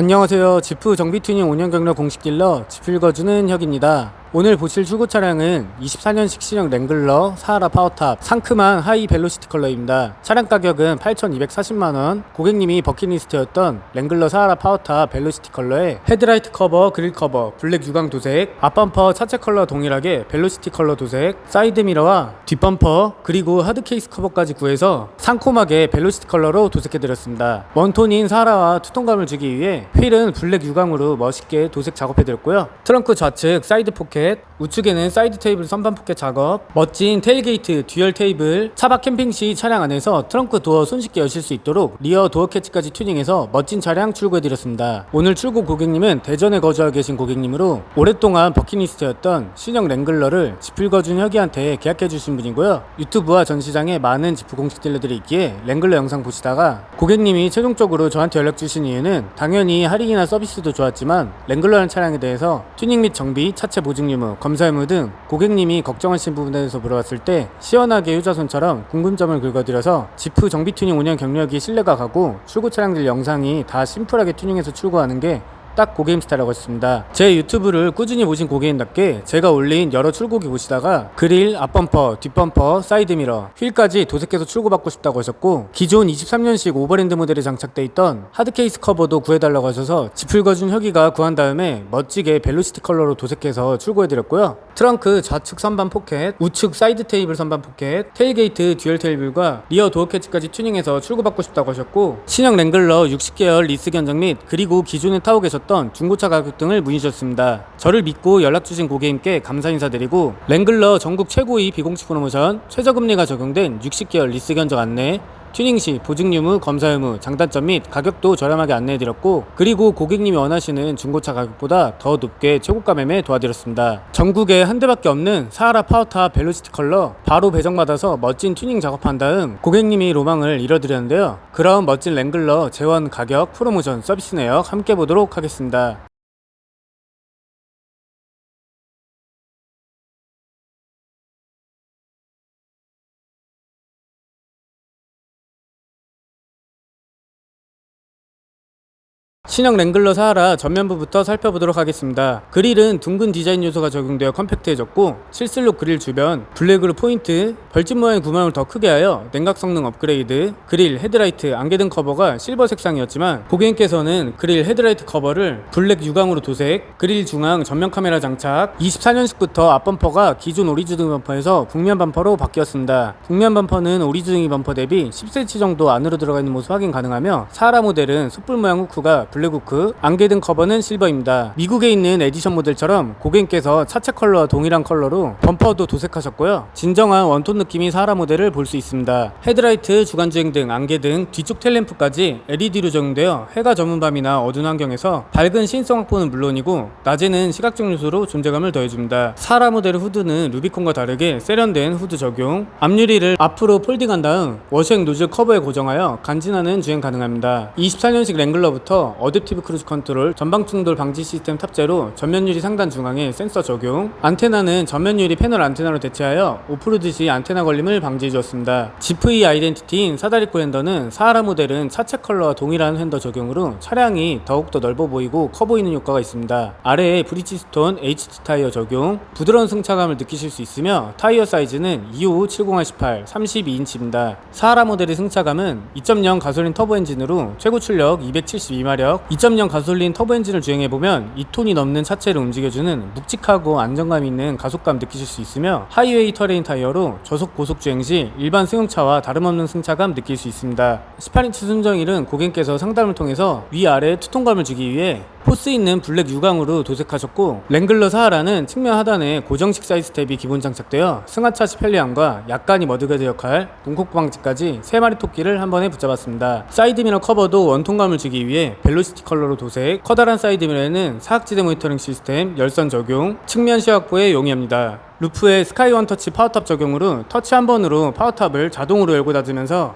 안녕하세요. 지프 정비 튜닝 5년 경력 공식 딜러 지프 읽어주는 혁입니다. 오늘 보실 출고 차량은 24년식 신형 랭글러 사하라 파워탑 상큼한 하이 벨로시티 컬러입니다. 차량 가격은 8,240만원 고객님이 버킷리스트였던 랭글러 사하라 파워탑 벨로시티 컬러에 헤드라이트 커버, 그릴 커버, 블랙 유광 도색, 앞범퍼 차체 컬러 동일하게 벨로시티 컬러 도색, 사이드 미러와 뒷범퍼 그리고 하드 케이스 커버까지 구해서 상콤하게 벨로시티 컬러로 도색해드렸습니다. 원톤인 사하라와 투톤감을 주기 위해 휠은 블랙 유광으로 멋있게 도색 작업해드렸고요. 트렁크 좌측 사이드 포켓, 우측에는 사이드 테이블 선반 포켓 작업, 멋진 테일게이트 듀얼 테이블, 차박 캠핑 시 차량 안에서 트렁크 도어 손쉽게 여실 수 있도록 리어 도어 캐치까지 튜닝해서 멋진 차량 출고해드렸습니다. 오늘 출고 고객님은 대전에 거주하고 계신 고객님으로 오랫동안 버킷리스트였던 신형 랭글러를 지풀거준 혁이한테 계약해주신 분이고요. 유튜브와 전시장에 많은 지프 공식 딜러들이 있기에 랭글러 영상 보시다가 고객님이 최종적으로 저한테 연락 주신 이유는 당연히 할인이나 서비스도 좋았지만 랭글러라는 차량에 대해서 튜닝 및 정비, 차체 보증 유무, 검사 유무 등 고객님이 걱정하신 부분에 대해서 물어봤을 때 시원하게 효자손처럼 궁금점을 긁어드려서 지프 정비 튜닝 5년 경력이 신뢰가 가고 출고 차량들 영상이 다 심플하게 튜닝해서 출고하는 게 딱 고객님 스타일이라고 했습니다. 제 유튜브를 꾸준히 보신 고객님답게 제가 올린 여러 출고기 보시다가 그릴, 앞범퍼, 뒷범퍼, 사이드미러, 휠까지 도색해서 출고받고 싶다고 하셨고 기존 23년식 오버랜드 모델에 장착돼 있던 하드케이스 커버도 구해달라고 하셔서 지풀 거준 혁이가 구한 다음에 멋지게 벨로시티 컬러로 도색해서 출고해드렸고요. 트렁크 좌측 선반 포켓, 우측 사이드 테이블 선반 포켓, 테일게이트 듀얼 테이블과 리어 도어 캐치까지 튜닝해서 출고받고 싶다고 하셨고 신형 랭글러 60개월 리스 견적 및 그리고 기존에 타고 계셨던 중고차 가격 등을 문의 주셨습니다. 저를 믿고 연락 주신 고객님께 감사 인사드리고 랭글러 전국 최고위 비공식 프로모션 최저금리가 적용된 60개월 리스 견적 안내 튜닝 시 보증 유무, 검사 유무, 장단점 및 가격도 저렴하게 안내해드렸고 그리고 고객님이 원하시는 중고차 가격보다 더 높게 최고가 매매 도와드렸습니다. 전국에 한 대밖에 없는 사하라 파워탑 벨로시티 컬러 바로 배정받아서 멋진 튜닝 작업한 다음 고객님이 로망을 이뤄드렸는데요. 그럼 멋진 랭글러 재원 가격 프로모션 서비스 내역 함께 보도록 하겠습니다. 신형 랭글러 사하라 전면부부터 살펴보도록 하겠습니다. 그릴은 둥근 디자인 요소가 적용되어 컴팩트해졌고 실슬록 그릴 주변 블랙으로 포인트, 벌집 모양의 구멍을 더 크게 하여 냉각 성능 업그레이드, 그릴, 헤드라이트, 안개 등 커버가 실버 색상이었지만 고객님께서는 그릴 헤드라이트 커버를 블랙 유광으로 도색, 그릴 중앙 전면 카메라 장착, 24년식부터 앞 범퍼가 기존 오리주등 범퍼에서 북면 범퍼로 바뀌었습니다. 북면 범퍼는 오리주등이 범퍼 대비 10cm 정도 안으로 들어가 있는 모습 확인 가능하며 사하라 모델은 숯불 모양 후크가 블랙 후크, 안개 등 커버는 실버입니다. 미국에 있는 에디션 모델처럼 고객님께서 차체 컬러와 동일한 컬러로 범퍼도 도색하셨고요. 진정한 원톤 느낌이 사하라 모델을 볼 수 있습니다. 헤드라이트, 주간주행 등 안개 등, 뒤쪽 텔램프까지 LED로 적용되어 해가 저문 밤이나 어두운 환경에서 밝은 시인성 확보는 물론이고 낮에는 시각적 요소로 존재감을 더해줍니다. 사하라 모델 후드는 루비콘과 다르게 세련된 후드 적용, 앞유리를 앞으로 폴딩한 다음 워셔액 노즐 커버에 고정하여 간지나는 주행 가능합니다. 24년식 랭글러부터 어댑티브 크루즈 컨트롤, 전방 충돌 방지 시스템 탑재로 전면 유리 상단 중앙에 센서 적용, 안테나는 전면 유리 패널 안테나로 대체하여 오프로드 시 안테나 걸림을 방지해 주었습니다. GV 아이덴티티인 사다리코 핸더는 사하라 모델은 차체 컬러와 동일한 핸더 적용으로 차량이 더욱더 넓어 보이고 커 보이는 효과가 있습니다. 아래에 브리치스톤 HT 타이어 적용, 부드러운 승차감을 느끼실 수 있으며 타이어 사이즈는 25 70R18 32인치입니다. 사하라 모델의 승차감은 2.0 가솔린 터보 엔진으로 최고 출력 272마력 2.0 가솔린 터보 엔진을 주행해보면 2톤이 넘는 차체를 움직여주는 묵직하고 안정감 있는 가속감 느끼실 수 있으며 하이웨이 터레인 타이어로 저속 고속 주행 시 일반 승용차와 다름없는 승차감 느낄 수 있습니다. 18인치 순정일은 고객님께서 상담을 통해서 위아래 투톤감을 주기 위해 포스 있는 블랙 유광으로 도색하셨고 랭글러 사하라는 측면 하단에 고정식 사이드 스텝이 기본 장착되어 승하차시 편리함과 약간이 머드가드 역할, 동콕 방지까지 3마리 토끼를 한 번에 붙잡았습니다. 사이드미러 커버도 원통감을 주기 위해 벨로 시티 컬러로 도색, 커다란 사이드 미러에는 사각지대 모니터링 시스템, 열선 적용, 측면 시야 확보에 용이합니다. 루프에 스카이 원 터치 파워탑 적용으로 터치 한 번으로 파워탑을 자동으로 열고 닫으면서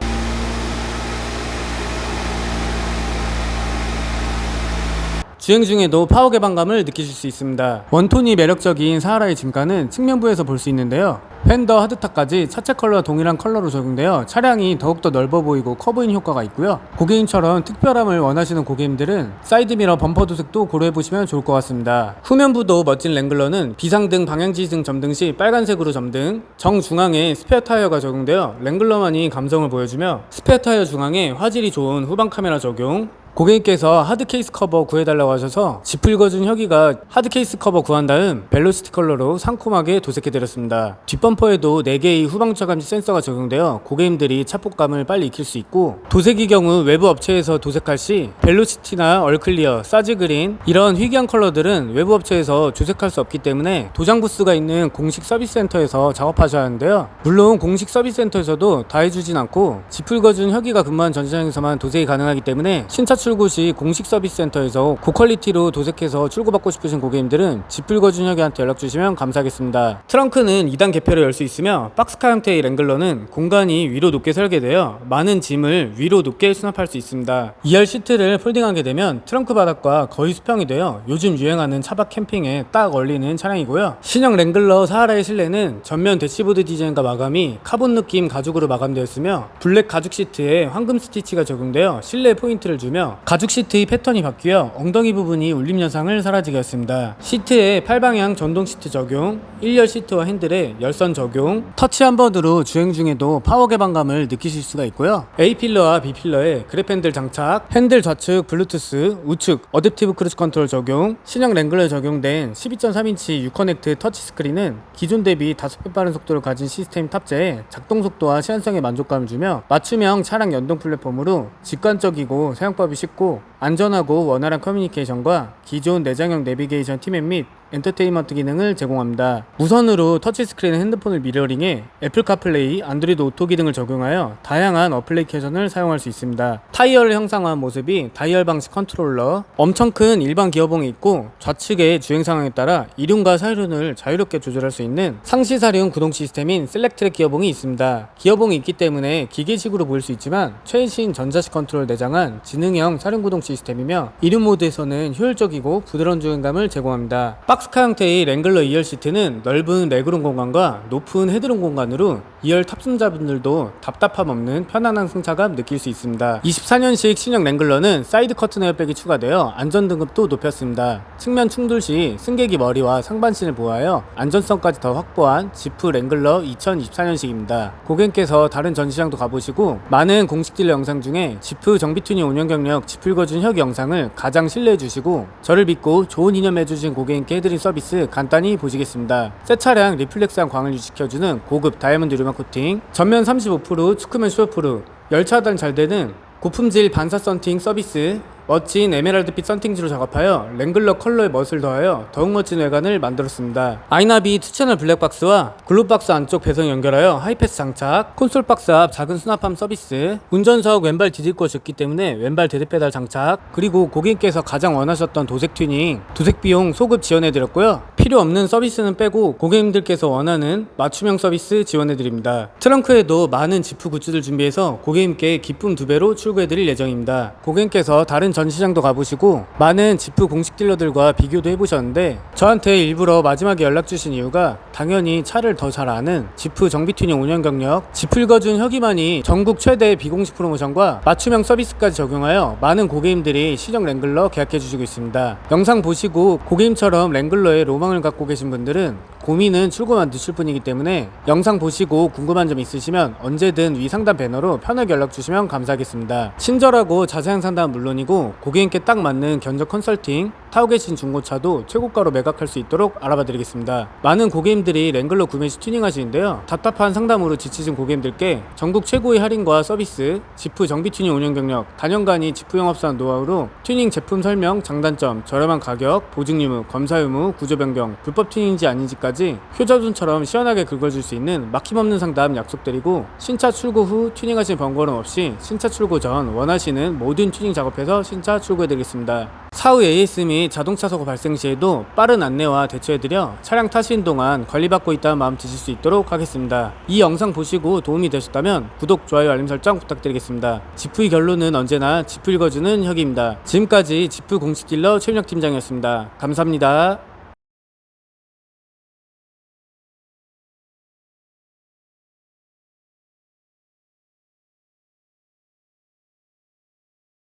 주행 중에도 파워 개방감을 느끼실 수 있습니다. 원톤이 매력적인 사하라의 진가는 측면부에서 볼 수 있는데요. 팬더 하드탑까지 차체 컬러와 동일한 컬러로 적용되어 차량이 더욱더 넓어 보이고 커브인 효과가 있고요. 고객님처럼 특별함을 원하시는 고객님들은 사이드미러 범퍼 도색도 고려해보시면 좋을 것 같습니다. 후면부도 멋진 랭글러는 비상등, 방향지등 점등 시 빨간색으로 점등, 정중앙에 스페어 타이어가 적용되어 랭글러만이 감성을 보여주며 스페어 타이어 중앙에 화질이 좋은 후방 카메라 적용, 고객님께서 하드 케이스 커버 구해달라고 하셔서 지풀 거준 혁이가 하드 케이스 커버 구한 다음 벨로시티 컬러로 상콤하게 도색해드렸습니다. 뒷범퍼에도 4개의 후방 차 감지 센서가 적용되어 고객님들이 차폭감을 빨리 익힐 수 있고 도색의 경우 외부 업체에서 도색할 시 벨로시티나 얼클리어, 사즈그린 이런 희귀한 컬러들은 외부 업체에서 조색할 수 없기 때문에 도장 부스가 있는 공식 서비스 센터에서 작업하셔야 하는데요. 물론 공식 서비스 센터에서도 다 해주진 않고 지풀 거준 혁이가 근무한 전시장에서만 도색이 가능하기 때문에 신차 출고 시 공식 서비스 센터에서 고퀄리티로 도색해서 출고받고 싶으신 고객님들은 지풀거 준혁이한테 연락 주시면 감사하겠습니다. 트렁크는 2단 개폐로 열 수 있으며 박스카 형태의 랭글러는 공간이 위로 높게 설계되어 많은 짐을 위로 높게 수납할 수 있습니다. 2열 시트를 폴딩하게 되면 트렁크 바닥과 거의 수평이 되어 요즘 유행하는 차박 캠핑에 딱 어울리는 차량이고요. 신형 랭글러 사하라의 실내는 전면 대시보드 디자인과 마감이 카본 느낌 가죽으로 마감되었으며 블랙 가죽 시트에 황금 스티치가 적용되어 실내 포인트를 주며 가죽 시트의 패턴이 바뀌어 엉덩이 부분이 울림 현상을 사라지게 했습니다. 시트에 팔방향 전동 시트 적용, 1열 시트와 핸들에 열선 적용, 터치 한 번으로 주행 중에도 파워 개방감을 느끼실 수가 있고요. A 필러와 B 필러에 그래프 핸들 장착, 핸들 좌측 블루투스, 우측 어댑티브 크루즈 컨트롤 적용, 신형 랭글러에 적용된 12.3인치 유커넥트 터치 스크린은 기존 대비 5배 빠른 속도를 가진 시스템 탑재에 작동 속도와 시한성에 만족감을 주며 맞춤형 차량 연동 플랫폼으로 직관적이고 사용법이 쉽고 안전하고 원활한 커뮤니케이션과 기존 내장형 내비게이션 티맵 및 엔터테인먼트 기능을 제공합니다. 무선으로 터치스크린 핸드폰을 미러링해 애플 카플레이, 안드로이드 오토 기능을 적용하여 다양한 어플리케이션을 사용할 수 있습니다. 타이어를 형상화한 모습이 다이얼 방식 컨트롤러, 엄청 큰 일반 기어봉이 있고 좌측의 주행 상황에 따라 이륜과 사륜을 자유롭게 조절할 수 있는 상시사륜 구동 시스템인 셀렉트랙 기어봉이 있습니다. 기어봉이 있기 때문에 기계식으로 보일 수 있지만 최신 전자식 컨트롤 내장한 지능형 사륜 구동 시스템이며 이륜 모드에서는 효율적이고 부드러운 주행감을 제공합니다. 박스카 형태의 랭글러 2열 시트는 넓은 레그룸 공간과 높은 헤드룸 공간으로 2열 탑승자분들도 답답함 없는 편안한 승차감 느낄 수 있습니다. 24년식 신형 랭글러는 사이드 커튼 에어백이 추가되어 안전 등급도 높였습니다. 측면 충돌 시 승객이 머리와 상반신을 보호하여 안전성까지 더 확보한 지프 랭글러 2024년식입니다. 고객님께서 다른 전시장도 가보시고 많은 공식 딜러 영상 중에 지프 정비 튜닝 운영 경력 지풀 거준 혁 영상을 가장 신뢰해 주시고 저를 믿고 좋은 인연 맺어주신 고객님께 해드린 서비스 간단히 보시겠습니다. 새 차량 리플렉스한 광을 유지켜주는 고급 다이아몬드 류마 코팅, 전면 35% 축구면 슈어프루, 열차 하단 잘 되는 고품질 반사 썬팅 서비스, 멋진 에메랄드빛 썬팅지로 작업하여 랭글러 컬러의 멋을 더하여 더욱 멋진 외관을 만들었습니다. 아이나비 2채널 블랙박스와 글루박스 안쪽 배선 연결하여 하이패스 장착, 콘솔 박스 앞 작은 수납함 서비스, 운전석 왼발 것이 없기 때문에 왼발 데드 페달 장착, 그리고 고객님께서 가장 원하셨던 도색 튜닝, 도색 비용 소급 지원해드렸고요. 필요 없는 서비스는 빼고 고객님들께서 원하는 맞춤형 서비스 지원해드립니다. 트렁크에도 많은 지프 굿즈들 준비해서 고객님께 기쁨 두 배로 출고해드릴 예정입니다. 고객님께서 다른 전시장도 가보시고 많은 지프 공식 딜러들과 비교도 해보셨는데 저한테 일부러 마지막에 연락 주신 이유가 당연히 차를 더 잘 아는 지프 정비 튜닝 운영 경력, 지풀 거준 혁이만이 전국 최대 비공식 프로모션과 맞춤형 서비스까지 적용하여 많은 고객님들이 시정 랭글러 계약해 주시고 있습니다. 영상 보시고 고객님처럼 랭글러에 로망을 갖고 계신 분들은 고민은 출고만 늦출 뿐이기 때문에 영상 보시고 궁금한 점 있으시면 언제든 위 상담 배너로 편하게 연락 주시면 감사하겠습니다. 친절하고 자세한 상담은 물론이고 고객님께 딱 맞는 견적 컨설팅, 타고 계신 중고차도 최고가로 매각할 수 있도록 알아봐 드리겠습니다. 많은 고객님들이 랭글러 구매 시 튜닝 하시는데요. 답답한 상담으로 지치신 고객님들께 전국 최고의 할인과 서비스, 지프 정비 튜닝 운영 경력, 단연간이 지프 영업사원 노하우로 튜닝 제품 설명, 장단점, 저렴한 가격, 보증 유무, 검사 유무, 구조 변경, 불법 튜닝인지 아닌지까지 효자손처럼 시원하게 긁어줄 수 있는 막힘없는 상담 약속드리고 신차 출고 후 튜닝하신 번거로움 없이 신차 출고 전 원하시는 모든 튜닝 작업해서 신차 출고해드리겠습니다. 사후 AS 및및 자동차 사고 발생 시에도 빠른 안내와 대처해드려 차량 타시는 동안 관리받고 있다는 마음 드실 수 있도록 하겠습니다. 이 영상 보시고 도움이 되셨다면 구독, 좋아요, 알림 설정 부탁드리겠습니다. 지프의 결론은 언제나 지프 읽어주는 혁입니다. 지금까지 지프 공식 딜러 최민혁 팀장이었습니다. 감사합니다.